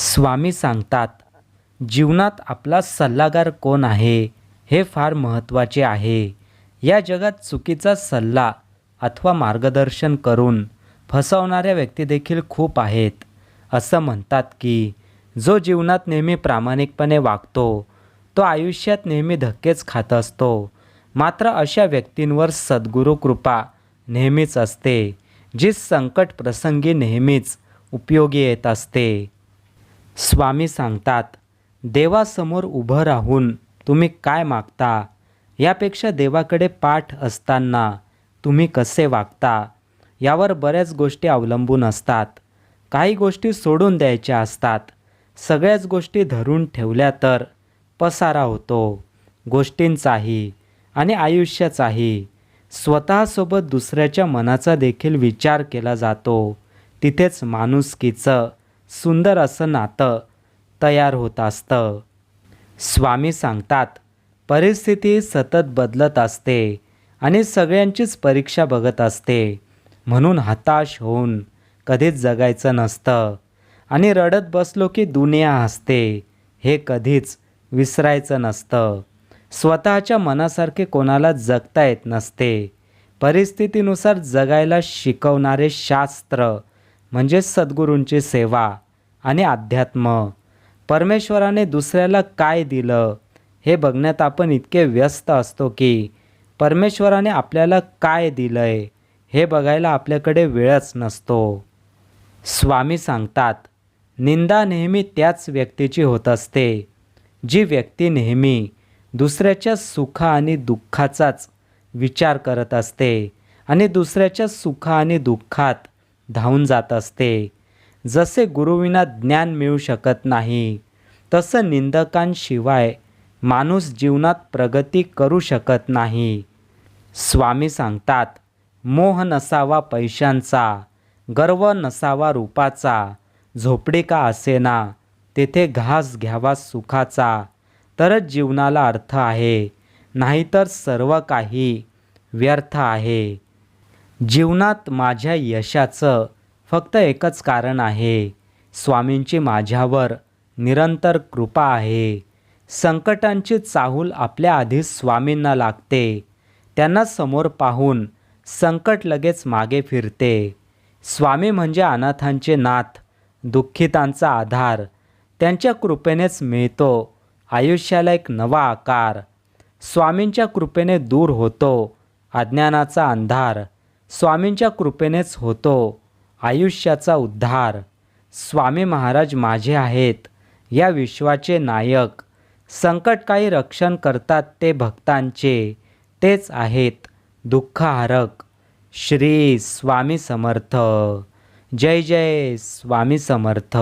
स्वामी सांगतात जीवनात आपला सल्लागार कोण आहे? हे फार महत्त्वाचे आहे. या जगात चुकीचा सल्ला अथवा मार्गदर्शन करून फसवणाऱ्या व्यक्तीदेखील खूप आहेत. असं म्हणतात की जो जीवनात नेहमी प्रामाणिकपणे वागतो तो आयुष्यात नेहमी धक्केच खात असतो. मात्र अशा व्यक्तींवर सद्गुरू कृपा नेहमीच असते जी संकट प्रसंगी नेहमीच उपयोगी येत असते. स्वामी सांगतात देवासमोर उभं राहून तुम्ही काय मागता? यापेक्षा देवाकडे पाठ असताना तुम्ही कसे वागता? यावर बऱ्याच गोष्टी अवलंबून असतात. काही गोष्टी सोडून द्यायच्या असतात. सगळ्याच गोष्टी धरून ठेवल्या तर पसारा होतो. गोष्टींचाही आणि आयुष्याचाही. स्वतःसोबत दुसऱ्याच्या मनाचा देखील विचार केला जातो. तिथेच माणुसकीचं सुंदर असं नातं तयार होत असतं. स्वामी सांगतात परिस्थिती सतत बदलत असते आणि सगळ्यांचीच परीक्षा बघत असते. म्हणून हताश होऊन कधीच जगायचं नसतं आणि रडत बसलो की दुनिया हसते. हे कधीच विसरायचं नसतं. स्वतःच्या मनासारखे कोणाला जगता येत नसते. परिस्थितीनुसार जगायला शिकवणारे शास्त्र म्हणजे सद्गुरूंची सेवा आणि अध्यात्म. परमेश्वराने दुसऱ्याला काय दिलं हे बघण्यात आपण इतके व्यस्त असतो की परमेश्वराने आपल्याला काय दिलं आहे हे बघायला आपल्याकडे वेळच नसतो. स्वामी सांगतात निंदा नेहमी त्याच व्यक्तीची होत असते जी व्यक्ती नेहमी दुसऱ्याच्या सुख आणि दुःखाचाच विचार करत असते आणि दुसऱ्याच्या सुख आणि दुःखात धावून जात असते. जसे गुरुविना ज्ञान मिळू शकत नाही तसं निंदकांशिवाय माणूस जीवनात प्रगती करू शकत नाही. स्वामी सांगतात मोह नसावा पैशांचा गर्व नसावा रूपाचा झोपडी का असेना तेथे घास घ्यावा सुखाचा तरच जीवनाला अर्थ आहे नाहीतर सर्व काही व्यर्थ आहे. जीवनात माझ्या यशाचं फक्त एकच कारण आहे. स्वामींची माझ्यावर निरंतर कृपा आहे. संकटांची चाहूल आपल्या आधी स्वामींना लागते. त्यांना समोर पाहून संकट लगेच मागे फिरते. स्वामी म्हणजे अनाथांचे नाथ दुःखितांचा आधार. त्यांच्या कृपेनेच मिळतो आयुष्याला एक नवा आकार. स्वामींच्या कृपेने दूर होतो अज्ञानाचा अंधार. स्वामींच्या कृपेनेच होतो. आयुष्याचा उद्धार. स्वामी महाराज माझे आहेत. या विश्वाचे नायक. संकट काही रक्षण करतात ते भक्तांचे. तेच आहेत दुःखहारक. श्री स्वामी समर्थ. जय जय स्वामी समर्थ.